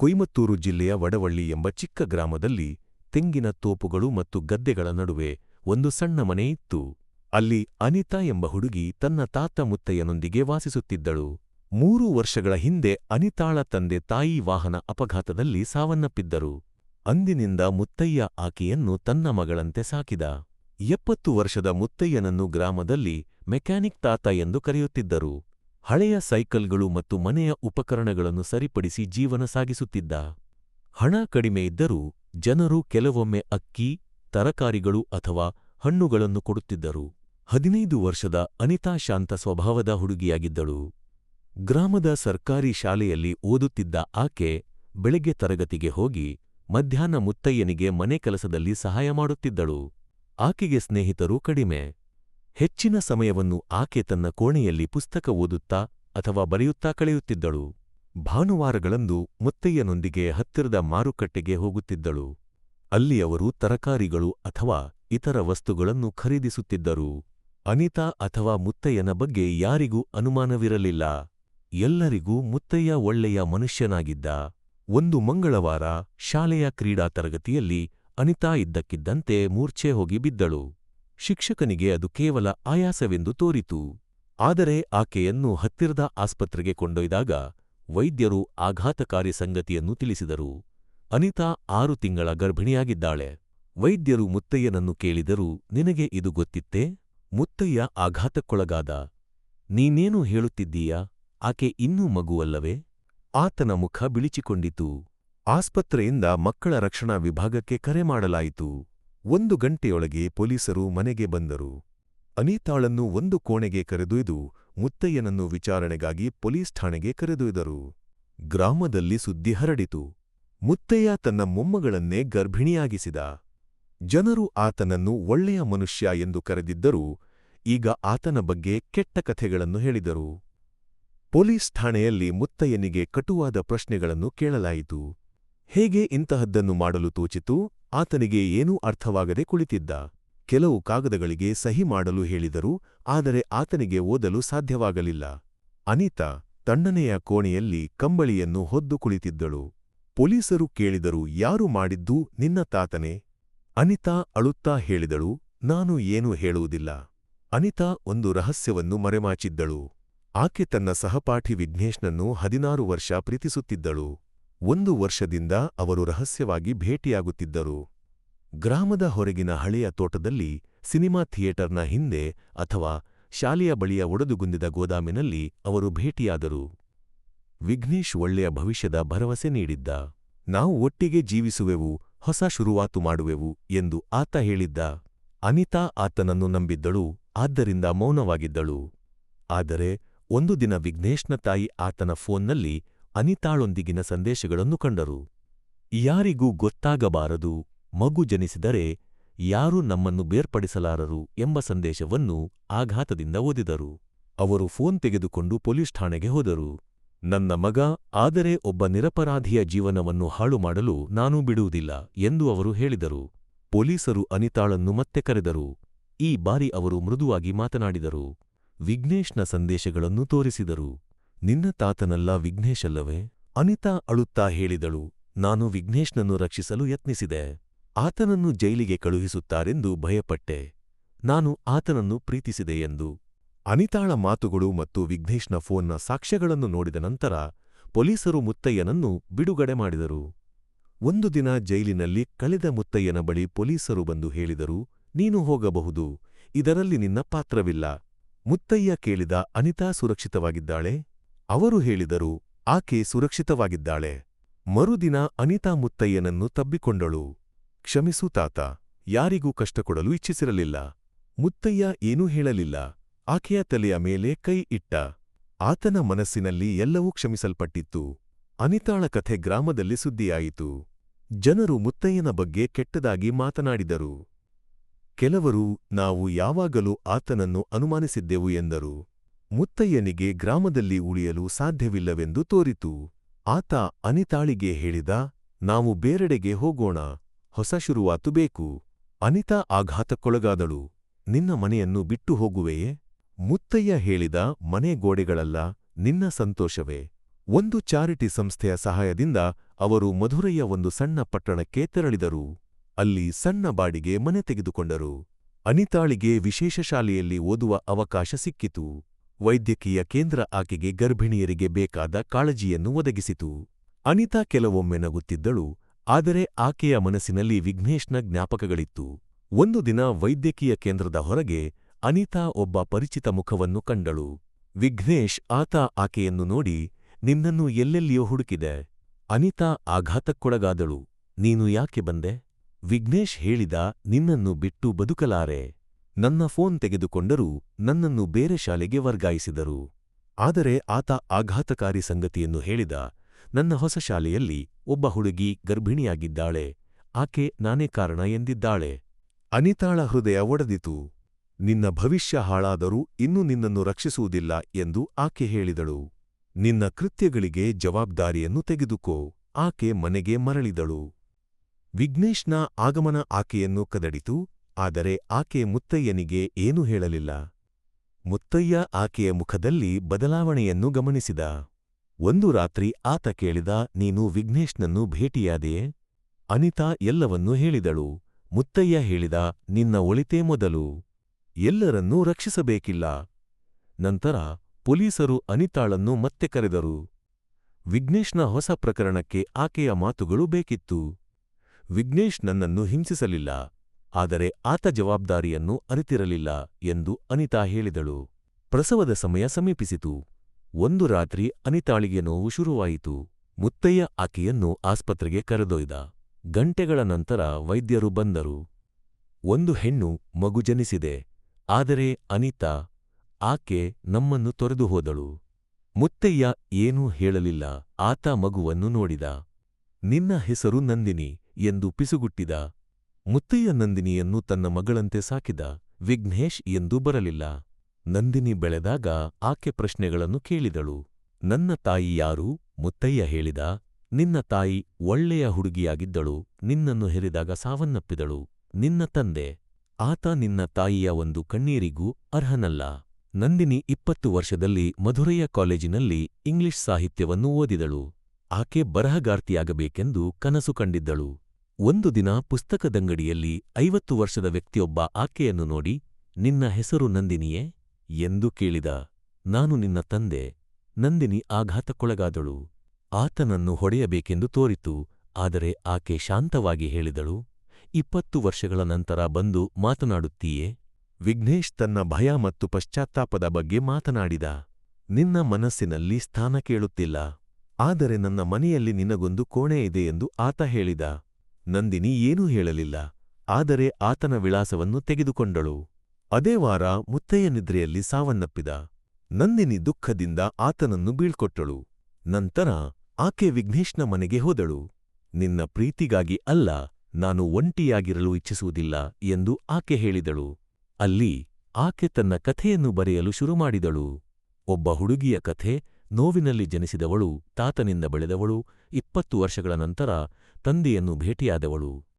ಕೊಯ್ಮತ್ತೂರು ಜಿಲ್ಲೆಯ ವಡವಳ್ಳಿ ಎಂಬ ಚಿಕ್ಕ ಗ್ರಾಮದಲ್ಲಿ ತೆಂಗಿನ ತೋಪುಗಳು ಮತ್ತು ಗದ್ದೆಗಳ ನಡುವೆ ಒಂದು ಸಣ್ಣ ಮನೆ ಇತ್ತು. ಅಲ್ಲಿ ಅನಿತಾ ಎಂಬ ಹುಡುಗಿ ತನ್ನ ತಾತ ಮುತ್ತಯ್ಯನೊಂದಿಗೆ ವಾಸಿಸುತ್ತಿದ್ದಳು. ಮೂರು ವರ್ಷಗಳ ಹಿಂದೆ ಅನಿತಾಳ ತಂದೆ ತಾಯಿ ವಾಹನ ಅಪಘಾತದಲ್ಲಿ ಸಾವನ್ನಪ್ಪಿದ್ದರು. ಅಂದಿನಿಂದ ಮುತ್ತಯ್ಯ ಆಕೆಯನ್ನು ತನ್ನ ಮಗಳಂತೆ ಸಾಕಿದ. ಎಪ್ಪತ್ತು ವರ್ಷದ ಮುತ್ತಯ್ಯನನ್ನು ಗ್ರಾಮದಲ್ಲಿ ಮೆಕ್ಯಾನಿಕ್ ತಾತ ಎಂದು ಕರೆಯುತ್ತಿದ್ದರು. ಹಳೆಯ ಸೈಕಲ್ಗಳು ಮತ್ತು ಮನೆಯ ಉಪಕರಣಗಳನ್ನು ಸರಿಪಡಿಸಿ ಜೀವನ ಸಾಗಿಸುತ್ತಿದ್ದ ಹಣ ಕಡಿಮೆ ಇದ್ದರೂ ಜನರು ಕೆಲವೊಮ್ಮೆ ಅಕ್ಕಿ, ತರಕಾರಿಗಳು ಅಥವಾ ಹಣ್ಣುಗಳನ್ನು ಕೊಡುತ್ತಿದ್ದರು. ಹದಿನೈದು ವರ್ಷದ ಅನಿತಾ ಶಾಂತ ಸ್ವಭಾವದ ಹುಡುಗಿಯಾಗಿದ್ದಳು. ಗ್ರಾಮದ ಸರ್ಕಾರಿ ಶಾಲೆಯಲ್ಲಿ ಓದುತ್ತಿದ್ದ ಆಕೆ ಬೆಳಗ್ಗೆ ತರಗತಿಗೆ ಹೋಗಿ ಮಧ್ಯಾಹ್ನ ಮುತ್ತಯ್ಯನಿಗೆ ಮನೆ ಕೆಲಸದಲ್ಲಿ ಸಹಾಯ ಮಾಡುತ್ತಿದ್ದಳು. ಆಕೆಗೆ ಸ್ನೇಹಿತರು ಕಡಿಮೆ. ಹೆಚ್ಚಿನ ಸಮಯವನ್ನು ಆಕೆ ತನ್ನ ಕೋಣೆಯಲ್ಲಿ ಪುಸ್ತಕ ಓದುತ್ತಾ ಅಥವಾ ಬರೆಯುತ್ತಾ ಕಳೆಯುತ್ತಿದ್ದಳು. ಭಾನುವಾರಗಳಂದು ಮುತ್ತಯ್ಯನೊಂದಿಗೆ ಹತ್ತಿರದ ಮಾರುಕಟ್ಟೆಗೆ ಹೋಗುತ್ತಿದ್ದಳು. ಅಲ್ಲಿ ಅವರು ತರಕಾರಿಗಳು ಅಥವಾ ಇತರ ವಸ್ತುಗಳನ್ನು ಖರೀದಿಸುತ್ತಿದ್ದರು. ಅನಿತಾ ಅಥವಾ ಮುತ್ತಯ್ಯನ ಬಗ್ಗೆ ಯಾರಿಗೂ ಅನುಮಾನವಿರಲಿಲ್ಲ. ಎಲ್ಲರಿಗೂ ಮುತ್ತಯ್ಯ ಒಳ್ಳೆಯ ಮನುಷ್ಯನಾಗಿದ್ದ. ಒಂದು ಮಂಗಳವಾರ ಶಾಲೆಯ ಕ್ರೀಡಾ ತರಗತಿಯಲ್ಲಿ ಅನಿತಾ ಇದ್ದಕ್ಕಿದ್ದಂತೆ ಮೂರ್ಛೆ ಹೋಗಿ ಬಿದ್ದಳು. ಶಿಕ್ಷಕನಿಗೆ ಅದು ಕೇವಲ ಆಯಾಸವೆಂದು ತೋರಿತು. ಆದರೆ ಆಕೆಯನ್ನು ಹತ್ತಿರದ ಆಸ್ಪತ್ರೆಗೆ ಕೊಂಡೊಯ್ದಾಗ ವೈದ್ಯರು ಆಘಾತಕಾರಿ ಸಂಗತಿಯನ್ನು ತಿಳಿಸಿದರು. ಅನಿತಾ ಆರು ತಿಂಗಳ ಗರ್ಭಿಣಿಯಾಗಿದ್ದಾಳೆ. ವೈದ್ಯರು ಮುತ್ತಯ್ಯನನ್ನು ಕೇಳಿದರು, ನಿನಗೆ ಇದು ಗೊತ್ತಿತ್ತೇ? ಮುತ್ತಯ್ಯ ಆಘಾತಕ್ಕೊಳಗಾದ. ನೀನೇನು ಹೇಳುತ್ತಿದ್ದೀಯಾ? ಆಕೆ ಇನ್ನೂ ಮಗುವಲ್ಲವೇ? ಆತನ ಮುಖ ಬಿಳಿಚಿಕೊಂಡಿತು. ಆಸ್ಪತ್ರೆಯಿಂದ ಮಕ್ಕಳ ರಕ್ಷಣಾ ವಿಭಾಗಕ್ಕೆ ಕರೆ ಮಾಡಲಾಯಿತು. ಒಂದು ಗಂಟೆಯೊಳಗೆ ಪೊಲೀಸರು ಮನೆಗೆ ಬಂದರು. ಅನಿತಾಳನ್ನು ಒಂದು ಕೋಣೆಗೆ ಕರೆದೊಯ್ದು ಮುತ್ತಯ್ಯನನ್ನು ವಿಚಾರಣೆಗಾಗಿ ಪೊಲೀಸ್ ಠಾಣೆಗೆ ಕರೆದೊಯ್ದರು. ಗ್ರಾಮದಲ್ಲಿ ಸುದ್ದಿ ಹರಡಿತು. ಮುತ್ತಯ್ಯ ತನ್ನ ಮೊಮ್ಮಗಳನ್ನೇ ಗರ್ಭಿಣಿಯಾಗಿಸಿದ. ಜನರು ಆತನನ್ನು ಒಳ್ಳೆಯ ಮನುಷ್ಯ ಎಂದು ಕರೆದಿದ್ದರೂ. ಈಗ ಆತನ ಬಗ್ಗೆ ಕೆಟ್ಟ ಕಥೆಗಳನ್ನು ಹೇಳಿದರು. ಪೊಲೀಸ್ ಠಾಣೆಯಲ್ಲಿ ಮುತ್ತಯ್ಯನಿಗೆ ಕಟುವಾದ ಪ್ರಶ್ನೆಗಳನ್ನು ಕೇಳಲಾಯಿತು. ಹೇಗೆ ಇಂತಹದ್ದನ್ನು ಮಾಡಲು ತೋಚಿತು, ಆತನಿಗೆ ಏನೂ ಅರ್ಥವಾಗದೆ ಕುಳಿತಿದ್ದ. ಕೆಲವು ಕಾಗದಗಳಿಗೆ ಸಹಿ ಮಾಡಲು ಹೇಳಿದರು, ಆದರೆ ಆತನಿಗೆ ಓದಲು ಸಾಧ್ಯವಾಗಲಿಲ್ಲ. ಅನಿತಾ ತಣ್ಣನೆಯ ಕೋಣೆಯಲ್ಲಿ ಕಂಬಳಿಯನ್ನು ಹೊದ್ದು ಕುಳಿತಿದ್ದಳು. ಪೊಲೀಸರು ಕೇಳಿದರು, ಯಾರು ಮಾಡಿದ್ದು, ನಿನ್ನ ತಾತನೇ? ಅನಿತಾ ಅಳುತ್ತಾ ಹೇಳಿದಳು, ನಾನು ಏನೂ ಹೇಳುವುದಿಲ್ಲ. ಅನಿತಾ ಒಂದು ರಹಸ್ಯವನ್ನು ಮರೆಮಾಚಿದ್ದಳು. ಆಕೆ ತನ್ನ ಸಹಪಾಠಿ ವಿಘ್ನೇಶ್ನನ್ನು ಹದಿನಾರು ವರ್ಷ ಪ್ರೀತಿಸುತ್ತಿದ್ದಳು. ಒಂದು ವರ್ಷದಿಂದ ಅವರು ರಹಸ್ಯವಾಗಿ ಭೇಟಿಯಾಗುತ್ತಿದ್ದರು. ಗ್ರಾಮದ ಹೊರಗಿನ ಹಳೆಯ ತೋಟದಲ್ಲಿ ಸಿನಿಮಾ ಥಿಯೇಟರ್ನ ಹಿಂದೆ ಅಥವಾ ಶಾಲೆಯ ಬಳಿಯ ಒಡೆದುಗುಂದಿದ ಗೋದಾಮಿನಲ್ಲಿ ಅವರು ಭೇಟಿಯಾದರು. ವಿಘ್ನೇಶ್ ಒಳ್ಳೆಯ ಭವಿಷ್ಯದ ಭರವಸೆ ನೀಡಿದ್ದ. ನಾವು ಒಟ್ಟಿಗೆ ಜೀವಿಸುವೆವು, ಹೊಸ ಶುರುವಾತು ಮಾಡುವೆವು ಎಂದು ಆತ ಹೇಳಿದ್ದ. ಅನಿತಾ ಆತನನ್ನು ನಂಬಿದ್ದಳು, ಆದ್ದರಿಂದ ಮೌನವಾಗಿದ್ದಳು. ಆದರೆ ಒಂದು ದಿನ ವಿಘ್ನೇಶ್ನ ತಾಯಿ ಆತನ ಫೋನ್ನಲ್ಲಿ ಅನಿತಾಳೊಂದಿಗಿನ ಸಂದೇಶಗಳನ್ನು ಕಂಡರು. ಯಾರಿಗೂ ಗೊತ್ತಾಗಬಾರದು, ಮಗು ಜನಿಸಿದರೆ ಯಾರೂ ನಮ್ಮನ್ನು ಬೇರ್ಪಡಿಸಲಾರರು ಎಂಬ ಸಂದೇಶವನ್ನು ಆಘಾತದಿಂದ ಓದಿದರು. ಅವರು ಫೋನ್ ತೆಗೆದುಕೊಂಡು ಪೊಲೀಸ್ ಠಾಣೆಗೆ ಹೋದರು. ನನ್ನ ಮಗ ಆದರೆ ಒಬ್ಬ ನಿರಪರಾಧಿಯ ಜೀವನವನ್ನು ಹಾಳು ಮಾಡಲು ನಾನೂ ಬಿಡುವುದಿಲ್ಲ ಎಂದು ಅವರು ಹೇಳಿದರು. ಪೊಲೀಸರು ಅನಿತಾಳನ್ನು ಮತ್ತೆ ಕರೆದರು. ಈ ಬಾರಿ ಅವರು ಮೃದುವಾಗಿ ಮಾತನಾಡಿದರು. ವಿಘ್ನೇಶ್ನ ಸಂದೇಶಗಳನ್ನು ತೋರಿಸಿದರು. ನಿನ್ನ ತಾತನಲ್ಲ ವಿಘ್ನೇಶಲ್ಲವೇ? ಅನಿತಾ ಅಳುತ್ತಾ ಹೇಳಿದಳು, ನಾನು ವಿಘ್ನೇಶ್ನನ್ನು ರಕ್ಷಿಸಲು ಯತ್ನಿಸಿದೆ. ಆತನನ್ನು ಜೈಲಿಗೆ ಕಳುಹಿಸುತ್ತಾರೆಂದು ಭಯಪಟ್ಟೆ. ನಾನು ಆತನನ್ನು ಪ್ರೀತಿಸಿದೆ ಎಂದು. ಅನಿತಾಳ ಮಾತುಗಳು ಮತ್ತು ವಿಘ್ನೇಶ್ನ ಫೋನ್ನ ಸಾಕ್ಷ್ಯಗಳನ್ನು ನೋಡಿದ ನಂತರ ಪೊಲೀಸರು ಮುತ್ತಯ್ಯನನ್ನು ಬಿಡುಗಡೆ ಮಾಡಿದರು. ಒಂದು ದಿನ ಜೈಲಿನಲ್ಲಿ ಕಳೆದ ಮುತ್ತಯ್ಯನ ಬಳಿ ಪೊಲೀಸರು ಬಂದು ಹೇಳಿದರು, ನೀನು ಹೋಗಬಹುದು, ಇದರಲ್ಲಿ ನಿನ್ನ ಪಾತ್ರವಿಲ್ಲ. ಮುತ್ತಯ್ಯ ಕೇಳಿದ ಅನಿತಾ ಸುರಕ್ಷಿತವಾಗಿದ್ದಾಳೆ? ಅವರು ಹೇಳಿದರು, ಆಕೆ ಸುರಕ್ಷಿತವಾಗಿದ್ದಾಳೆ. ಮರುದಿನ ಅನಿತಾ ಮುತ್ತಯ್ಯನನ್ನು ತಬ್ಬಿಕೊಂಡಳು. ಕ್ಷಮಿಸು ತಾತ, ಯಾರಿಗೂ ಕಷ್ಟ ಕೊಡಲು ಇಚ್ಛಿಸಿರಲಿಲ್ಲ. ಮುತ್ತಯ್ಯ ಏನೂ ಹೇಳಲಿಲ್ಲ. ಆಕೆಯ ತಲೆಯ ಮೇಲೆ ಕೈ ಇಟ್ಟ. ಆತನ ಮನಸ್ಸಿನಲ್ಲಿ ಎಲ್ಲವೂ ಕ್ಷಮಿಸಲ್ಪಟ್ಟಿತ್ತು. ಅನಿತಾಳ ಕಥೆ ಗ್ರಾಮದಲ್ಲಿ ಸುದ್ದಿಯಾಯಿತು. ಜನರು ಮುತ್ತಯ್ಯನ ಬಗ್ಗೆ ಕೆಟ್ಟದಾಗಿ ಮಾತನಾಡಿದರು. ಕೆಲವರು, ನಾವು ಯಾವಾಗಲೂ ಆತನನ್ನು ಅನುಮಾನಿಸಿದ್ದೆವು ಎಂದರು. ಮುತ್ತಯ್ಯನಿಗೆ ಗ್ರಾಮದಲ್ಲಿ ಉಳಿಯಲು ಸಾಧ್ಯವಿಲ್ಲವೆಂದು ತೋರಿತು. ಆತ ಅನಿತಾಳಿಗೆ ಹೇಳಿದ, ನಾವು ಬೇರೆಡೆಗೆ ಹೋಗೋಣ, ಹೊಸ ಶುರುವಾತು ಬೇಕು. ಅನಿತಾ ಆಘಾತಕ್ಕೊಳಗಾದಳು. ನಿನ್ನ ಮನೆಯನ್ನು ಬಿಟ್ಟು ಹೋಗುವೆಯೇ? ಮುತ್ತಯ್ಯ ಹೇಳಿದ, ಮನೆ ಗೋಡೆಗಳಲ್ಲ, ನಿನ್ನ ಸಂತೋಷವೇ. ಒಂದು ಚಾರಿಟಿ ಸಂಸ್ಥೆಯ ಸಹಾಯದಿಂದ ಅವರು ಮಧುರೈಯ ಒಂದು ಸಣ್ಣ ಪಟ್ಟಣಕ್ಕೆ ತೆರಳಿದರು. ಅಲ್ಲಿ ಸಣ್ಣ ಬಾಡಿಗೆ ಮನೆ ತೆಗೆದುಕೊಂಡರು. ಅನಿತಾಳಿಗೆ ವಿಶೇಷ ಶಾಲೆಯಲ್ಲಿ ಓದುವ ಅವಕಾಶ ಸಿಕ್ಕಿತು. ವೈದ್ಯಕೀಯ ಕೇಂದ್ರ ಆಕೆಗೆ ಗರ್ಭಿಣಿಯರಿಗೆ ಬೇಕಾದ ಕಾಳಜಿಯನ್ನು ಒದಗಿಸಿತು. ಅನಿತಾ ಕೆಲವೊಮ್ಮೆ ನಗುತ್ತಿದ್ದಳು, ಆದರೆ ಆಕೆಯ ಮನಸ್ಸಿನಲ್ಲಿ ವಿಘ್ನೇಶ್ನ ಜ್ಞಾಪಕಗಳಿತ್ತು. ಒಂದು ದಿನ ವೈದ್ಯಕೀಯ ಕೇಂದ್ರದ ಹೊರಗೆ ಅನಿತಾ ಒಬ್ಬ ಪರಿಚಿತ ಮುಖವನ್ನು ಕಂಡಳು. ವಿಘ್ನೇಶ್ ಆತ ಆಕೆಯನ್ನು ನೋಡಿ, ನಿನ್ನನ್ನು ಎಲ್ಲೆಲ್ಲಿಯೋ ಹುಡುಕಿದೆ. ಅನಿತಾ ಆಘಾತಕ್ಕೊಳಗಾದಳು, ನೀನು ಯಾಕೆ ಬಂದೆ? ವಿಘ್ನೇಶ್ ಹೇಳಿದ, ನಿನ್ನನ್ನು ಬಿಟ್ಟು ಬದುಕಲಾರೆ. ನನ್ನ ಫೋನ್ ತೆಗೆದುಕೊಂಡರೂ ನನ್ನನ್ನು ಬೇರೆ ಶಾಲೆಗೆ ವರ್ಗಾಯಿಸಿದರು. ಆದರೆ ಆತ ಆಘಾತಕಾರಿ ಸಂಗತಿಯನ್ನು ಹೇಳಿದ, ನನ್ನ ಹೊಸ ಶಾಲೆಯಲ್ಲಿ ಒಬ್ಬ ಹುಡುಗಿ ಗರ್ಭಿಣಿಯಾಗಿದ್ದಾಳೆ, ಆಕೆ ನಾನೇ ಕಾರಣ ಎಂದಿದ್ದಾಳೆ. ಅನಿತಾಳ ಹೃದಯ ಒಡೆದಿತು. ನಿನ್ನ ಭವಿಷ್ಯ ಹಾಳಾದರೂ ಇನ್ನೂ ನಿನ್ನನ್ನು ರಕ್ಷಿಸುವುದಿಲ್ಲ ಎಂದು ಆಕೆ ಹೇಳಿದಳು. ನಿನ್ನ ಕೃತ್ಯಗಳಿಗೆ ಜವಾಬ್ದಾರಿಯನ್ನು ತೆಗೆದುಕೋ, ಆಕೆ ಮನೆಗೆ ಮರಳಿದಳು. ವಿಘ್ನೇಶ್ನ ಆಗಮನ ಆಕೆಯನ್ನು ಕದಡಿತು. ಆದರೆ ಆಕೆ ಮುತ್ತಯ್ಯನಿಗೆ ಏನೂ ಹೇಳಲಿಲ್ಲ. ಮುತ್ತಯ್ಯ ಆಕೆಯ ಮುಖದಲ್ಲಿ ಬದಲಾವಣೆಯನ್ನು ಗಮನಿಸಿದ. ಒಂದು ರಾತ್ರಿ ಆತ ಕೇಳಿದ, ನೀನು ವಿಘ್ನೇಶ್ನನ್ನು ಭೇಟಿಯಾದೆಯೇ? ಅನಿತಾ ಎಲ್ಲವನ್ನೂ ಹೇಳಿದಳು. ಮುತ್ತಯ್ಯ ಹೇಳಿದ, ನಿನ್ನ ಒಳಿತೇ ಮೊದಲು. ಎಲ್ಲರನ್ನೂ ರಕ್ಷಿಸಬೇಕಿಲ್ಲ. ನಂತರ ಪೊಲೀಸರು ಅನಿತಾಳನ್ನು ಮತ್ತೆ ಕರೆದರು. ವಿಘ್ನೇಶ್ನ ಹೊಸ ಪ್ರಕರಣಕ್ಕೆ ಆಕೆಯ ಮಾತುಗಳು ಬೇಕಿತ್ತು. ವಿಘ್ನೇಶ್ ನನ್ನನ್ನು ಹಿಂಸಿಸಲಿಲ್ಲ. ಆದರೆ ಆತ ಜವಾಬ್ದಾರಿಯನ್ನು ಅರಿತಿರಲಿಲ್ಲ ಎಂದು ಅನಿತಾ ಹೇಳಿದಳು. ಪ್ರಸವದ ಸಮಯ ಸಮೀಪಿಸಿತು. ಒಂದು ರಾತ್ರಿ ಅನಿತಾಳಿಗೆ ನೋವು ಶುರುವಾಯಿತು. ಮುತ್ತಯ್ಯ ಆಕೆಯನ್ನು ಆಸ್ಪತ್ರೆಗೆ ಕರೆದೊಯ್ದ. ಗಂಟೆಗಳ ನಂತರ ವೈದ್ಯರು ಬಂದರು. ಒಂದು ಹೆಣ್ಣು ಮಗು ಜನಿಸಿದೆ. ಆದರೆ ಅನಿತಾ, ಆಕೆ ನಮ್ಮನ್ನು ತೊರೆದು ಹೋದಳು. ಮುತ್ತಯ್ಯ ಏನೂ ಹೇಳಲಿಲ್ಲ. ಆತ ಮಗುವನ್ನು ನೋಡಿದ. ನಿನ್ನ ಹೆಸರು ನಂದಿನಿ ಎಂದು ಪಿಸುಗುಟ್ಟಿದ. ಮುತ್ತಯ್ಯ ನಂದಿನಿಯನ್ನು ತನ್ನ ಮಗಳಂತೆ ಸಾಕಿದ ವಿಘ್ನೇಶ್ ಎಂದು ಬರಲಿಲ್ಲ. ನಂದಿನಿ ಬೆಳೆದಾಗ ಆಕೆ ಪ್ರಶ್ನೆಗಳನ್ನು ಕೇಳಿದಳು. ನನ್ನ ತಾಯಿ ಯಾರು? ಮುತ್ತಯ್ಯ ಹೇಳಿದ. ನಿನ್ನ ತಾಯಿ ಒಳ್ಳೆಯ ಹುಡುಗಿಯಾಗಿದ್ದಳು. ನಿನ್ನನ್ನು ಹೆರಿದಾಗ ಸಾವನ್ನಪ್ಪಿದಳು. ನಿನ್ನ ತಂದೆ, ಆತ ನಿನ್ನ ತಾಯಿಯ ಒಂದು ಕಣ್ಣೀರಿಗೂ ಅರ್ಹನಲ್ಲ. ನಂದಿನಿ ಇಪ್ಪತ್ತು ವರ್ಷದಲ್ಲಿ ಮಧುರೆಯ ಕಾಲೇಜಿನಲ್ಲಿ ಇಂಗ್ಲಿಷ್ ಸಾಹಿತ್ಯವನ್ನು ಓದಿದಳು. ಆಕೆ ಬರಹಗಾರ್ತಿಯಾಗಬೇಕೆಂದು ಕನಸು ಕಂಡಿದ್ದಳು. ಒಂದು ದಿನ ಪುಸ್ತಕದಂಗಡಿಯಲ್ಲಿ ಐವತ್ತು ವರ್ಷದ ವ್ಯಕ್ತಿಯೊಬ್ಬ ಆಕೆಯನ್ನು ನೋಡಿ, ನಿನ್ನ ಹೆಸರು ನಂದಿನಿಯೇ? ಎಂದು ಕೇಳಿದ. ನಾನು ನಿನ್ನ ತಂದೆ. ನಂದಿನಿ ಆಘಾತಕ್ಕೊಳಗಾದಳು. ಆತನನ್ನು ಹೊಡೆಯಬೇಕೆಂದು ತೋರಿತು. ಆದರೆ ಆಕೆ ಶಾಂತವಾಗಿ ಹೇಳಿದಳು, ಇಪ್ಪತ್ತು ವರ್ಷಗಳ ನಂತರ ಬಂದು ಮಾತನಾಡುತ್ತೀಯೇ? ವಿಘ್ನೇಶ್ ತನ್ನ ಭಯ ಮತ್ತು ಪಶ್ಚಾತ್ತಾಪದ ಬಗ್ಗೆ ಮಾತನಾಡಿದ. ನಿನ್ನ ಮನಸ್ಸಿನಲ್ಲಿ ಸ್ಥಾನ ಕೇಳುತ್ತಿಲ್ಲ. ಆದರೆ ನನ್ನ ಮನೆಯಲ್ಲಿ ನಿನಗೊಂದು ಕೋಣೆ ಇದೆ ಎಂದು ಆತ ಹೇಳಿದ. ನಂದಿನಿ ಏನೂ ಹೇಳಲಿಲ್ಲ, ಆದರೆ ಆತನ ವಿಳಾಸವನ್ನು ತೆಗೆದುಕೊಂಡಳು. ಅದೇ ವಾರ ಮುತ್ತಯ್ಯ ನಿದ್ರೆಯಲ್ಲಿ ಸಾವನ್ನಪ್ಪಿದ. ನಂದಿನಿ ದುಃಖದಿಂದ ಆತನನ್ನು ಬೀಳ್ಕೊಟ್ಟಳು. ನಂತರ ಆಕೆ ವಿಘ್ನೇಶ್ನ ಮನೆಗೆ ಹೋದಳು. ನಿನ್ನ ಪ್ರೀತಿಗಾಗಿ ಅಲ್ಲ, ನಾನು ಒಂಟಿಯಾಗಿರಲು ಇಚ್ಛಿಸುವುದಿಲ್ಲ ಎಂದು ಆಕೆ ಹೇಳಿದಳು. ಅಲ್ಲಿ ಆಕೆ ತನ್ನ ಕಥೆಯನ್ನು ಬರೆಯಲು ಶುರುಮಾಡಿದಳು. ಒಬ್ಬ ಹುಡುಗಿಯ ಕಥೆ ನೋವಿನಲ್ಲಿ ಜನಿಸಿದವಳು ತಾತನಿಂದ ಬೆಳೆದವಳು ಇಪ್ಪತ್ತು ವರ್ಷಗಳ ನಂತರ ತಂದೆಯನ್ನು ಭೇಟಿಯಾದವಳು.